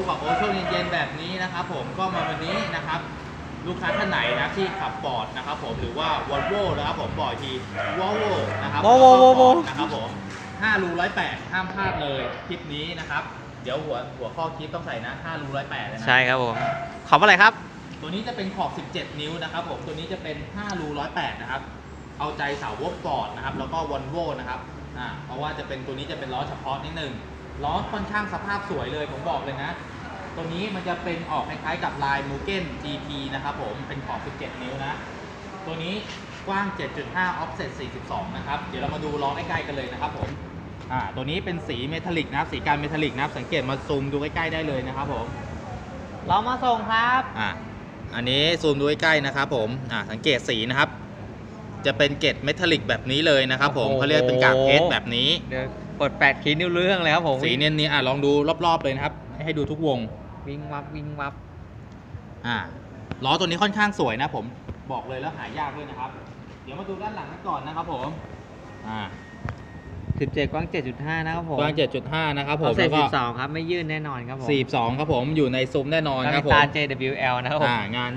บกับโอช่วงเย็นๆแบบนี้นะครับผมก็มาวันนี้นะครับลูกค้าท่านไหนนะที่ขับปอร์ดนะครับผมหรือว่าวอลโวนะครับผมบอกอีกทีวอลโวนะครับ Volvo แล้วก็ Volvo Ford นะครับผม5รู108 ห้ามพลาดเลยคลิปนี้นะครับ เดี๋ยวหัวหัวข้อคลิปต้องใส่นะ5รู108เลยนะ ใช่ครับผม ขอบอะไรครับ ตัวนี้จะเป็นขอบ 17 นิ้วนะครับผม ตัวนี้จะเป็น 5 รู 108 นะครับ เอาใจสาวกฟอร์ดนะครับ แล้วก็วอลโวนะครับ อ่า เพราะว่าจะเป็นตัวนี้จะเป็นล้อเฉพาะนิดหนึ่ง ล้อค่อนข้างสภาพสวยเลยผมบอกเลยนะ ตัวนี้มันจะเป็นออกคล้ายๆกับลายมูเก้น GT นะครับผมเป็นขอบ 17 นิ้วนะ ตัวนี้กว้าง 7.5 offset 42 นะครับ เดี๋ยวเรามาดูล้อใกล้ๆกันเลยนะครับผมอ่าตัวนี้เป็นสีเมทัลลิกนะครับสีการเมทัลลิกนะครับสังเกตมาซูมดูใกล้ๆได้เลยนะครับผมเรามาส่งครับอะอันนี้ซูมดูใกล้ๆนะครับผมอะสังเกตสีนะครับ จะเป็นเกล็ดเมทัลลิกแบบนี้เลยนะครับผมโอ้โหเขาเรียกเป็นกากเพชรแบบนี้ เดี๋ยวเปิดแปดคีนิ้วเรื่องเลยครับผมสีเนียนนี้อะลองดูรอบๆเลยนะครับ ให้ดูทุกวง วิ่งวับวิ่งวับอ่าล้อตัวนี้ค่อนข้างสวยนะผมบอกเลยแล้วหายากด้วยนะครับ เดี๋ยวมาดูด้านหลังกันก่อนนะครับผม อ่า17กว้าง 7.5 นะครับผมกว้าง 7.5 นะครับผมเสร็แล้วก็42 ครับไม่ยื่นแน่นอนครับผม42 ครับผมอยู่ในซุ้มแน่นอนแล้วคมีรับผมตา JWL นะครับผมอ่างาน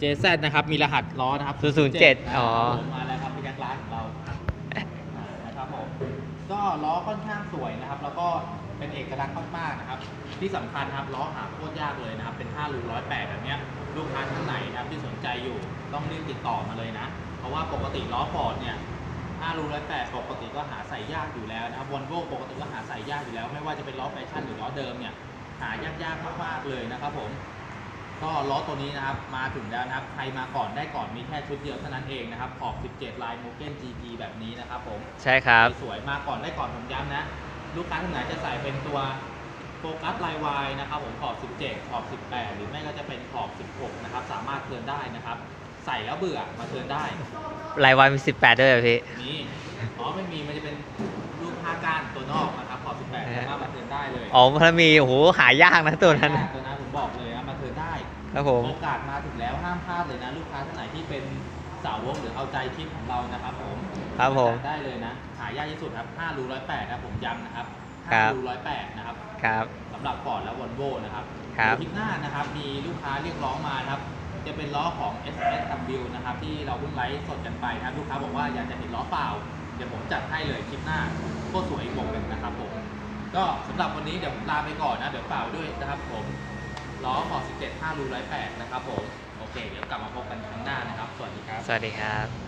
JZ นะครับมีรหัสล้อนะครับ007อ๋อครับผมมาแล้วครับเป็นยักษ์ร้านของเรา อ่านะครับผม ก็ล้อค่อนข้างสวยนะครับ แล้วก็เป็นเอกลักษณ์มากๆนะครับ ที่สำคัญครับล้อหาโคตรยากเลยนะครับ เป็น5รู108แปดแบบนี้ลูกค้าท่านไหนนะครับที่สนใจอยู่ต้องรีบติดต่อมาเลยนะ เพราะว่าปกติล้อฟอร์ดเนี่ย5รู108ปดปกติก็หาใส่ยากอยู่แล้วนะครับวอลโว่ปกติก็หาใส่ยากอยู่แล้ว ไม่ว่าจะเป็นล้อแฟชั่นหรือล้อเดิมเนี่ยหายากๆมากๆเลยนะครับผม ก็ล้อตัวนี้นะครับมาถึงแล้วนะครับใครมาก่อนได้ก่อนมีแค่ชุดเดียวเท่านั้นเองนะครับขอบ 17 ลายโมเกน GT แบบนี้นะครับผมใช่ครับ สวยๆมาก่อนได้ก่อนผมย้ำนะ ลูกค้าท่านไหนจะใส่เป็นตัวโฟกัสลายวายนะครับผมขอบ 17 ขอบ 18 หรือไม่ก็จะเป็นขอบ 16 นะครับ สามารถเทิร์นได้นะครับ ใส่แล้วเบื่อมาเทิร์นได้ ลายวันมี 18 ด้วยเหรอพี่ นี่ อ๋อไม่มีมันจะเป็นลูกผ้าก้านตัวนอกนะครับขอบ 18สามารถมาเทิร์นได้เลย อ๋อถ้ามีโอ้โหหายากนะตัวนั้น ตัว ครับผม โอกาสมาถึงแล้วห้ามพลาดเลยนะ ลูกค้าท่านไหนที่เป็นสาวกหรือเอาใจคลิปของเรานะครับผมครับผมได้เลยนะหายากที่สุดครับ5รู108นะผมย้ำนะครับครับ 5รู108นะครับครับ สำหรับฟอร์ดและวอลโวนะครับครับ เดี๋ยวคลิปหน้านะครับ มีลูกค้าเรียกร้องมานะครับ จะเป็นล้อของ S S W นะครับที่เราเพิ่งไลฟ์สดกันไปนะครับลูกค้าบอกว่าอยากจะเห็นล้อเปล่า เดี๋ยวผมจัดให้เลยคลิปหน้าโคตรสวยอีกวงหนึ่งนะครับผม ก็สำหรับวันนี้เดี๋ยวผมลาไปก่อนนะ เดี๋ยวเปล่าด้วยนะครับผม ล้อขอบ17 5รู108 นะครับผม โอเค เดี๋ยวกลับมาพบกันครั้งหน้านะครับ สวัสดีครับ สวัสดีครับ